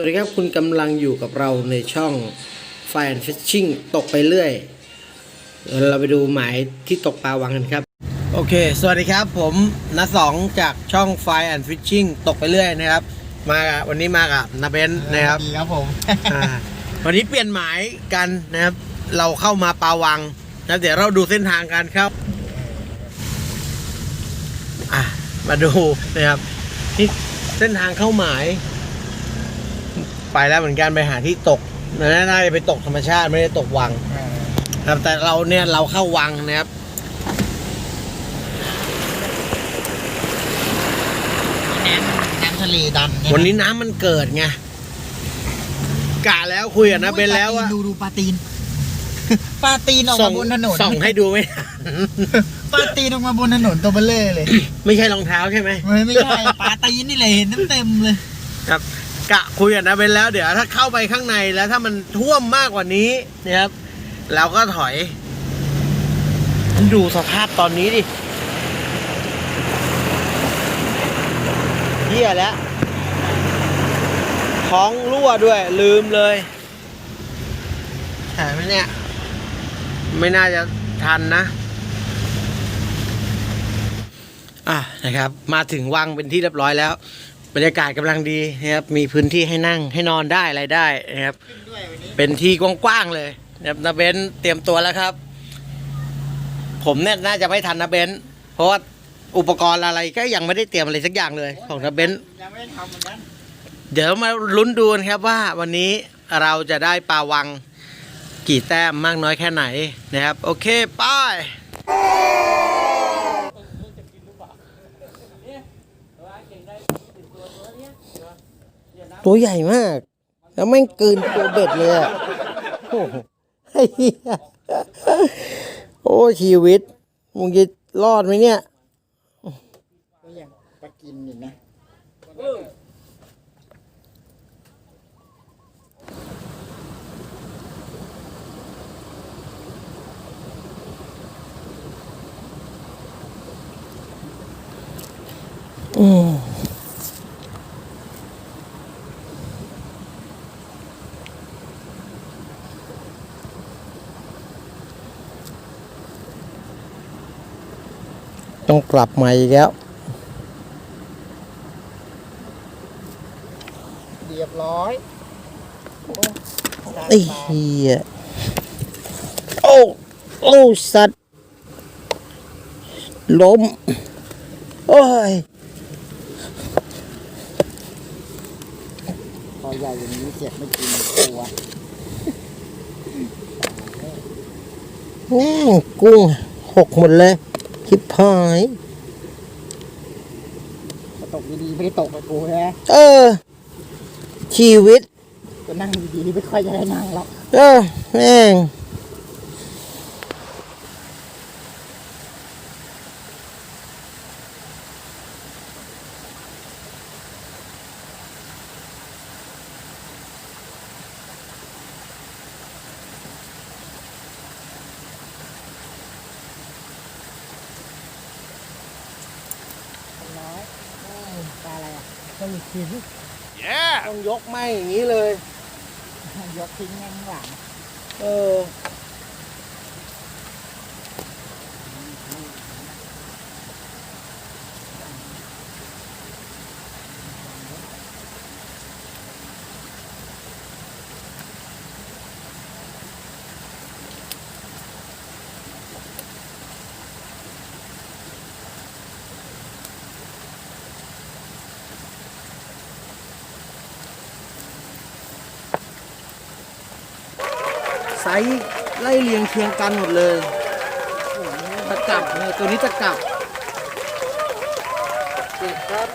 วัสดีครับคุณกำลังอยู่กับเราในช่อง Fire and Fishing ตกไปเรื่อยเดี๋ยวเราไปดูหมายที่ตกปลาวังกันครับ โอเค สวัสดีครับผมนัสองจากช่อง Fire and Fishing ตกไปเรื่อยนะครับ มากับวันนี้มากับนาเบนนะครับดีครับผมอ่าวันนี้เปลี่ยนหมายกันนะครับ เราเข้ามาปาวังแล้วเดี๋ยวเราดูเส้นทางกันครับอะมาดูนะครับที่เส้นทางเข้าหมาย ไปแล้วเหมือนกันไปหาที่ตกน่าจะไปตกธรรมชาติไม่ได้ตกวัง ครับ แต่เราเนี่ยเราเข้าวังนะครับน้ำน้ำทะเลดันวันนี้น้ำมันเกิดไงกะแล้วคุยกับนะเบนแล้วว่าดูดูปลาตีนปลาตีนออกมาบนถนนส่องให้ดูไม่ทันปลาตีนออกมาบนถนนตัวเบลเล่เลย ไม่ใช่รองเท้าใช่ไหมไม่ไม่ใช่ปลาตีนนี่เลยเห็นเต็มๆเลย ครับ กะคุยกันนะเป็นแล้วเดี๋ยวถ้าเข้าไปข้างในแล้วถ้ามันท่วมมากกว่านี้นะครับเราก็ถอย ดูสภาพตอนนี้ดิเหี้ยแล้วท้องรั่วด้วยลืมเลยใช่ไหมเนี่ย ไม่น่าจะทันนะ อะนะครับ มาถึงวังเป็นที่เรียบร้อยแล้ว บรรยากาศกำลังดีนะครับ มีพื้นที่ให้นั่งให้นอนได้อะไรได้นะครับ เป็นที่กว้างๆเลยนะครับนาเบนเตรียมตัวแล้วครับ ผมเนี่ยน่าจะไม่ทันนาเบนเพราะว่าอุปกรณ์อะไรก็ยังไม่ได้เตรียมอะไรสักอย่างเลย ของนาเบนยังไม่ได้ทำเหมือนกันเดี๋ยวมาลุ้นดูกันครับว่าวันนี้เราจะได้ปลาวังกี่แต้มมากน้อยแค่ไหนนะครับ โอเค ไป้าย ตัวใหญ่มาก แล้วแม่งกลืนตัวเบ็ดเลยอะโอ้โหไอ้เหี้ยโอ้ชีวิต มึงจะรอดไหมเนี่ยก็ยังปลากินอีกนะอืม ต้องกลับมาอีกแล้วเรียบร้อยไอ้เหี้ยโอ้โอ้สัตว์ล้มโอ้ยพอใหญ่อย่างนี้เจ็บไม่กินตัวแม่งกุ้งหกหมดเลย คิดพายพอตกดีๆไม่ได้ตกกับกูนะเออ ชีวิต ก็นั่งดีๆไม่ค่อยจะได้นั่งหรอก เออ แม่ง น้อยปลาอะไร อะต้องทิ้งต้องยกไม่อย่างนี้เลย ยกทิ้งข้างหลัง เออ ซส์ไล่เรียงเคียงกันหมดเลยตะกับเนี่ยตัวนี้ตะกับเก่งครับ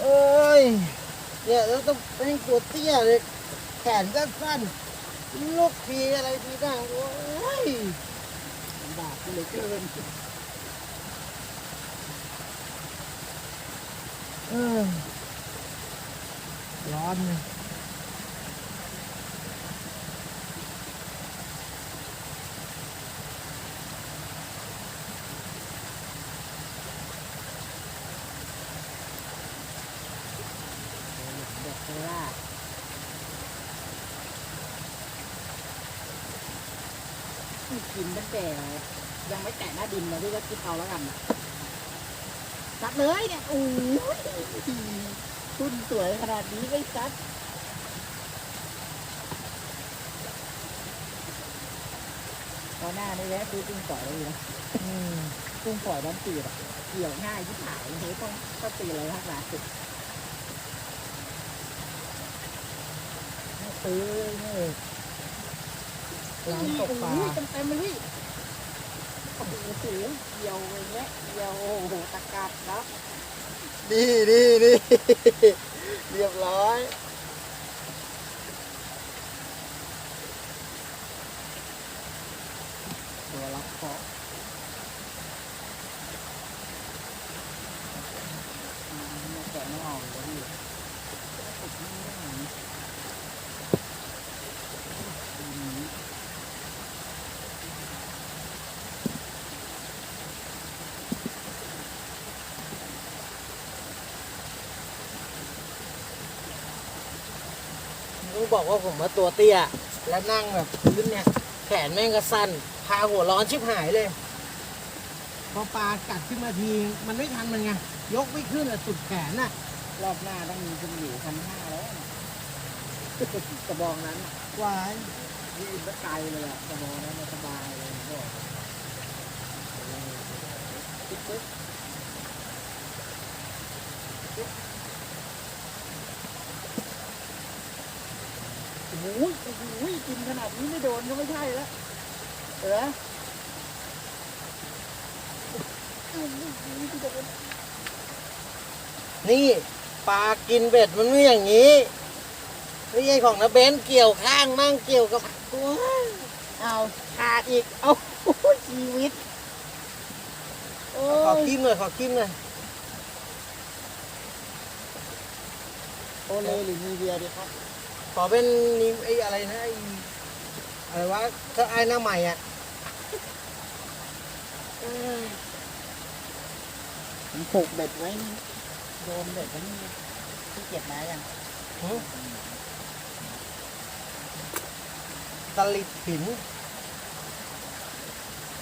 เอ้ยเนี่ยแล้วต้องเป็นตัวเตี้ยเลยแขนก็สั้นลูกทีอะไรทีต่างโอ้ยบาปเลยเกิน ร้อนเลยกินตั้งแต่ยังไม่แตะหน้าดินเลยที่กินเอาแล้วกันนะ ซัดเลยเนี่ยโอ้ยตุ้นสวยขนาดนี้ไม่ซัดตอนหน้านี่แหละคือกุ้งฝอยเลยนะกุ้งฝอยน้ำจืดอะเกี่ยวง่ายที่หายเฮ้ยต้องต้องตีอะไรทักหนาสุดตื้อนี่ร้านตกปลาเต็มเต็มเลย พี่โอ้โหเดียวอย่างเงี้ยเดียวโอ้โหตะกัดนะนี่นี่นี่เรียบร้อย ตัวรับเคาะอืมเนี่ยแกะไม่ออกเลยพี่ติดไม่ได้อืม ต้อง บอกว่าผมว่าตัวเตี้ย แล้วนั่งแบบพื้นเนี่ย แขนแม่งก็สั้น พาหัวร้อนชิบหายเลย พอปลากัดขึ้นมาที มันไม่ทันมันไง ยกไม่ขึ้นอะสุดแขนน่ะ รอบหน้าต้องมีคุณอยู่พันห้าแล้วนะกระบองนั้นน่ะวายยืนไกลเลยอะกระบองนั้นน่ะสบายเลยบอกปึ๊บปึ๊บปึ๊บโอ้โหโอ้โหกินขนาดนี้ไม่โดนก็ไม่ใช่แล้วเออโอ้โหที่โดนนี่ปลากินเบ็ดมันไม่อย่างนี้ไม่ใช่ของนะเบนเกี่ยวข้างมั่งเกี่ยวกับตัวเอาขาดอีกเอาชีวิตโอ้ขอยคิมหน่อยขอคิมหน่อยโอเลหรือมีเบียร์ดีครับ ขอเป็นนี่ไอ้อะไรนะไอ้อะไรวะถ้าไอ้หน้าใหม่อะผมผูกเบ็ดไว้นี่โดนเบ็ดไว้นี่ที่เก็บมาอย่างตลิดหิน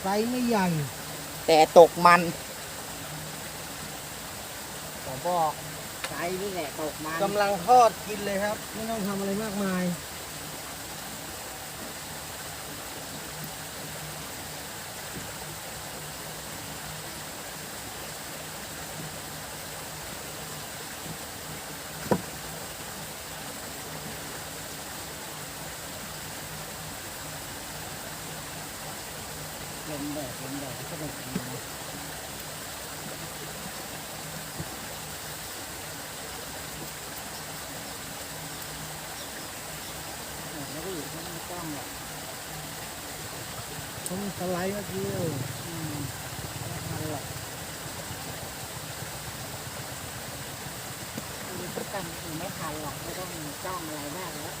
ไซส์ไม่ใหญ่ แต่ตกมันขอบอก ใจนี่แหละตกมันกำลังทอดกินเลยครับ ไม่ต้องทำอะไรมากมาย ลมแดดลมแดดก็เป็นอย่างนี้นะเนี่ยแล้วก็อยู่ที่นี่กล้องหรอก ผมสไลด์เมื่อกี้มไม่ทันหรอกคือประกันคือไม่ทันหรอกไม่ต้องจ้องอะไรมากแล้ว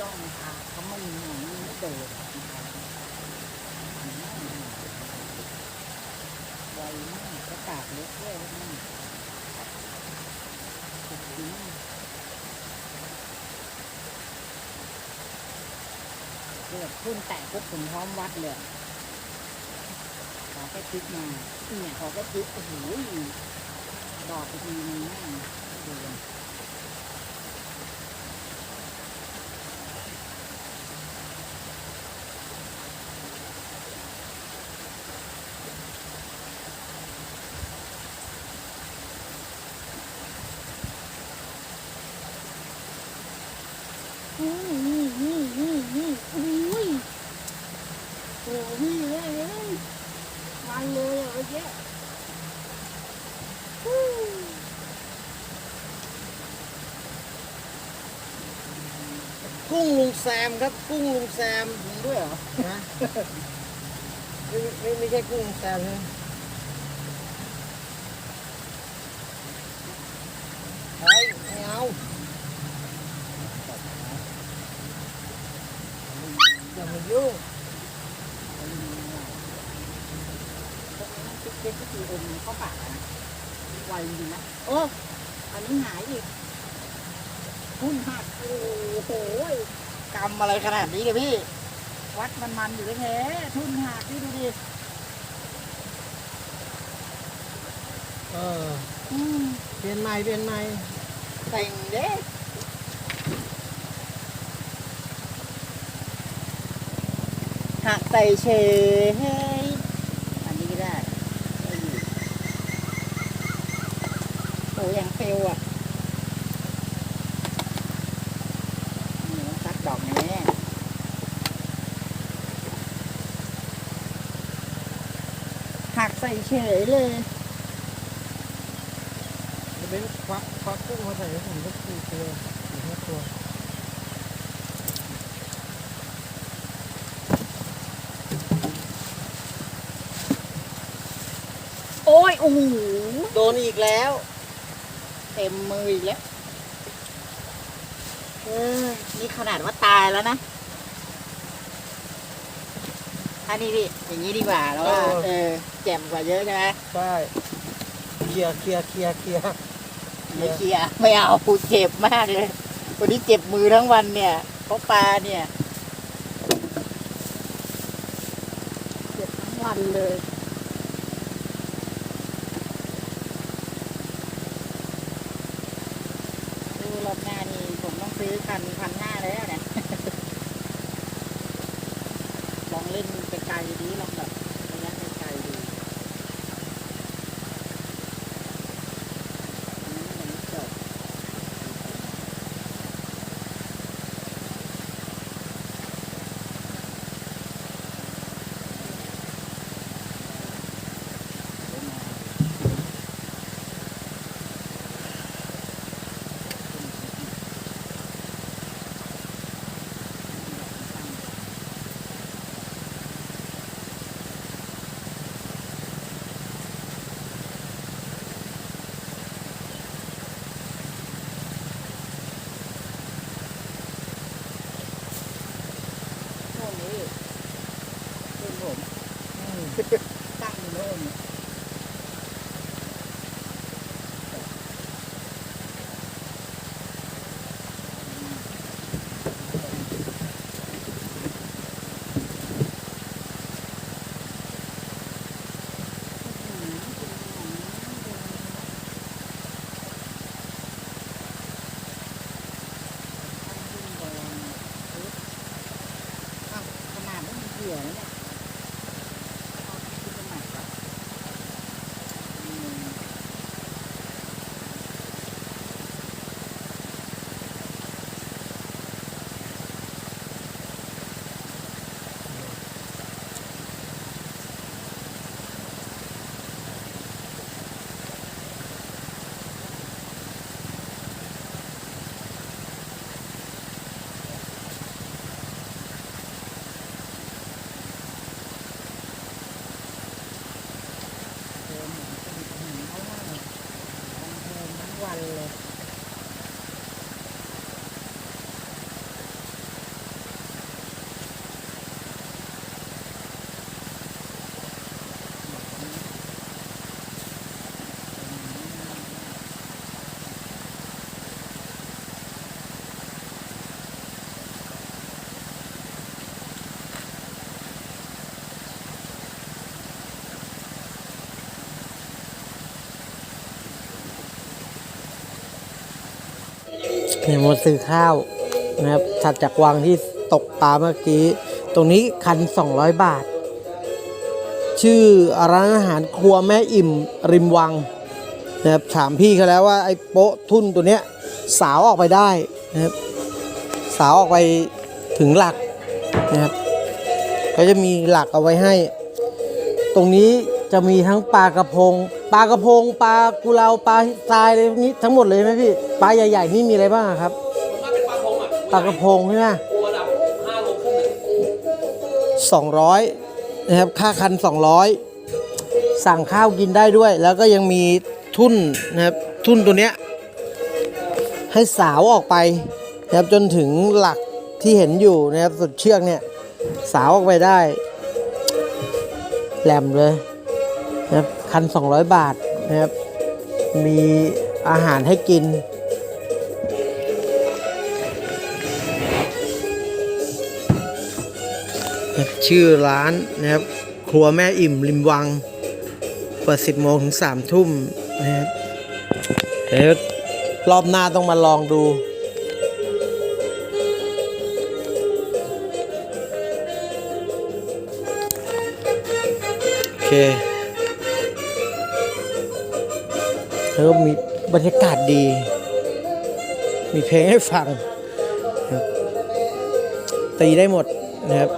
จ้องทางเขาไม่มีอย่างนี้ไม่เดินไวมากกระตากเล็กด้วยนี่สุดดีเกิดพุ่นแตกปุ๊บผมพร้อมวัดเลย ขอแค่พลิกมาเนี่ยขอแค่พลิกโอ้โหดอกไปทีนึงแม่งเดิน นี่นี่นี่นี่นี่ อุ้ยโอ้พี่เลยมันเลยอะเมื่อกี้กุ้งลุงแซมครับ กุ้งลุงแซมด้วยเหรอนะไม่ไม่ไม่ใช่กุ้งลุงแซมใช่ไหมเฮ้ยไม่เอา อย่ามายุ่งเจ็ดสี่อมเข้าปากนะไวจริงๆนะโอ้อันนี้หายอีกหุ้นหักโอ้โหกำอะไรขนาดนี้เลยพี่ วัดมันมันๆอยู่แท้ๆทุนหักนี่ดูดิเอออืมเปลี่ยนใหม่เปลี่ยนใหม่แต่งเด้หักใส่ เฉยอันนี้ก็ได้ได้อยู่โอ้ยังเฟลอะนี่มันซักดอกแน่หักใส่เฉยเลยเป็นควักควักกุ้งมาใส่ให้ผมสักสี่ตัวสี่ห้าตัว โอ้ยโอ้โหโดนอีกแล้ว เต็มมืออีกแล้วเออนี่ขนาดว่าตายแล้วนะอันนี้พี่อย่างนี้ดีกว่าแล้วว่าเออเออแจ่มกว่าเยอะใช่ไหมใช่เคลียร์เคลียร์เคลียร์เคลียร์ไม่เคลียร์ไม่เอากูเจ็บมากเลยวันนี้เจ็บมือทั้งวันเนี่ยเพราะปลาเนี่ยเจ็บทั้งวันเลย ดูรอบหน้านี่ผมต้องซื้อ คันพันห้าแล้วเนี่ย ลองเล่นไปไกลดีลองแบบระยะไกลๆดูอันนั้นยังไม่จบ โน่นนี่เป็นผมตั้งอยู่โน่นเนี่ยอ้าวขนา ดไม่มีเหยื่อแล้วเนี่ยเอาขึ้นมาใหม่ก่อนอืม เดินเหมือนสนิทสนมเขามากเลยบันเทิงทั้งวันเลย เนี่ยมดซื้อข้าวนะครับถัดจากวังที่ตกปลาเมื่อกี้ ตรงนี้คัน 200 บาท ชื่อร้านอาหารครัวแม่อิ่มริมวังนะครับถามพี่เขาแล้วว่าไอ้โป๊ะทุ่นตัวเนี้ยสาวออกไปได้นะครับสาวออกไปถึงหลักนะครับก็จะมีหลักเอาไว้ให้ ตรงนี้จะมีทั้งปลากระพง ปลากระพงปลากุเลาปลาทรายอะไรพวกนี้ทั้งหมดเลยไหมพี่ปลาใหญ่ๆนี่มีอะไรบ้างอะครับถ้าเป็นปลาพงอะปลากระพงใช่ไหมปูระดับห้าโลครึ่งเลยสองร้อยนะครับค่าคันสองร้อยสั่งข้าวกินได้ด้วย แล้วก็ยังมีทุ่นนะครับทุ่นตัวเนี้ยให้สาวออกไปนะครับจนถึงหลักที่เห็นอยู่นะครับสุดเชือกเนี่ยสาวออกไปได้แหลมเลย นะครับคัน 200 บาทนะครับ มีอาหารให้กินนะชื่อร้านนะครับ ครัวแม่อิ่มริมวัง เปิด 10 โมงถึง 3 ทุ่มนะครับเดี๋ยวรอบหน้าต้องมาลองดูโอเค แล้วก็มีบรรยากาศดี มีเพลงให้ฟังตีได้หมดนะครับ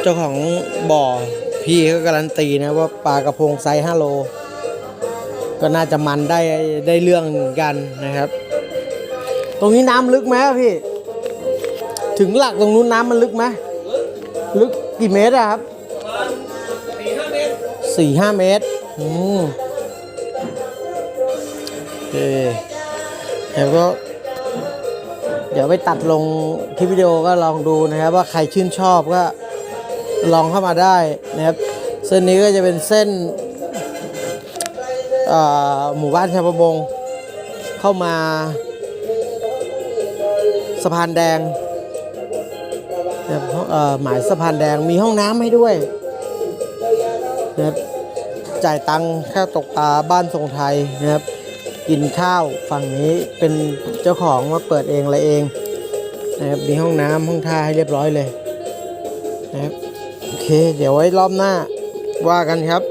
เจ้าของบ่อพี่ก็การันตีนะว่าปลากระพงไซส์5โล ก็น่าจะมันได้ได้เรื่องกันนะครับ ตรงนี้น้ำลึกไหมพี่ ถึงหลักตรงนู้นน้ำมันลึกไหมลึกกี่เมตรอะครับสี่ห้าเมตรหืม เคแล้วก็ เดี๋ยวไปตัดลงคลิปวิดีโอก็ลองดูนะครับ ว่าใครชื่นชอบก็ลองเข้ามาได้นะครับ เส้นนี้ก็จะเป็นเส้นหมู่บ้านชาวประมงเข้ามาสะพานแดงนะครับหมายสะพานแดงมีห้องน้ำให้ด้วยนะครับจ่ายตังค่าตกปลาบ้านทรงไทยนะครับ กินข้าวฝั่งนี้เป็นเจ้าของมาเปิดเองอะไรเองนะครับมีห้องน้ำห้องท่าให้เรียบร้อยเลยนะครับโอเค เดี๋ยวไว้รอบหน้าว่ากันครับ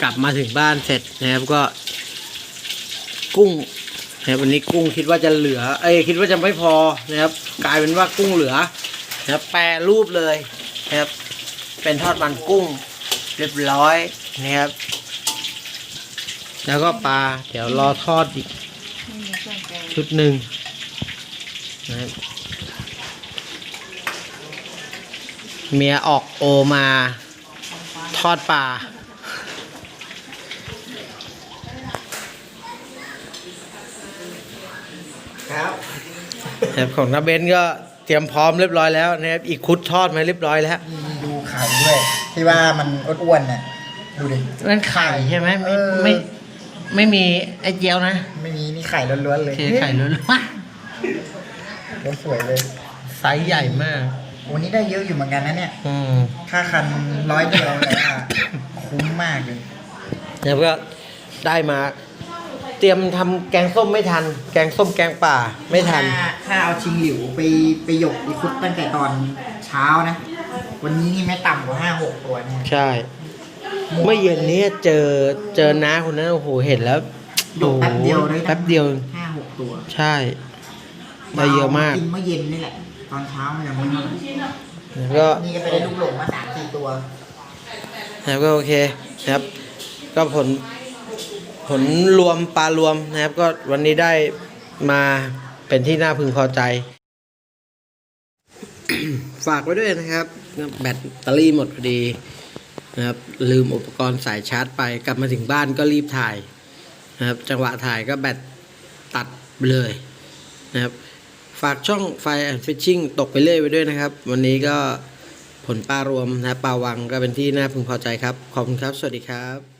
กลับมาถึงบ้านเสร็จนะครับก็ กุ้งนะครับวันนี้กุ้งคิดว่าจะเหลือ เอ้ยคิดว่าจะไม่พอนะครับ กลายเป็นว่ากุ้งเหลือนะครับแปรรูปเลยนะครับ เป็นทอดมันกุ้งเรียบร้อยนะครับ แล้วก็ปลา เดี๋ยวรอทอดอีกชุดหนึ่งนะครับเมียออกโอมาทอดปลาครับนะครับของนาเบนก็เตรียมพร้อมเรียบร้อยแล้วนะครับอีกคุดทอดมาเรียบร้อยแล้ว ดูไข่ด้วย ที่ว่ามันอ้วนๆน่ะดูดินั่นไข่ใช่ไหมไม่เออไม่ ไม่มีไอเจียวนะไม่มีนี่ไข่ล้วนๆเลยเทไข่ล้วนแล้วสวยเลย ๆไซส์ใหญ่มาก วันนี้ได้เยอะอยู่เหมือนกันนะเนี่ย อืมค่าคันร้อยเดียวเลยอะ คุ้มมากเลยแล้วก็ได้มา เตรียมทำแกงส้มไม่ทัน แกงส้มแกงป่าไม่ทัน ถ้าถ้าเอาชิงหลิวไปไปหยกอีคุดตั้งแต่ตอนเช้านะ วันนี้นี่ไม่ต่ำกว่าห้าหกตัวเนี่ยใช่ เมื่อเย็นนี้เจอเจอน้าคนนั้นโอ้โหเห็นแล้วหยกแป๊บเดียวเลยแป๊บเดียวห้าหกตัวใช่ได้เยอะมากกินเมื่อเย็นนี่แหละ ตอนเช้ามันยังไม่มีแล้วก็นี่ก็ไปได้ลูกหลงมาสามสี่ตัว นะครับก็โอเคนะครับ ก็ผลผลรวมปลารวมนะครับ ก็วันนี้ได้มาเป็นที่น่าพึงพอใจ ฝากไว้ด้วยนะครับ แบตเตอรี่หมดพอดี นะครับ ลืมอุปกรณ์สายชาร์จไปกลับมาถึงบ้านก็รีบถ่ายนะครับ จังหวะถ่ายก็แบตตัดเลยนะครับฝากช่องไฟแอนฟิชชิ่งตกไปเรื่อยไปด้วยนะครับ วันนี้ก็ผลปลารวมนะปลาวังก็เป็นที่น่าพึงพอใจครับ ขอบคุณครับ สวัสดีครับ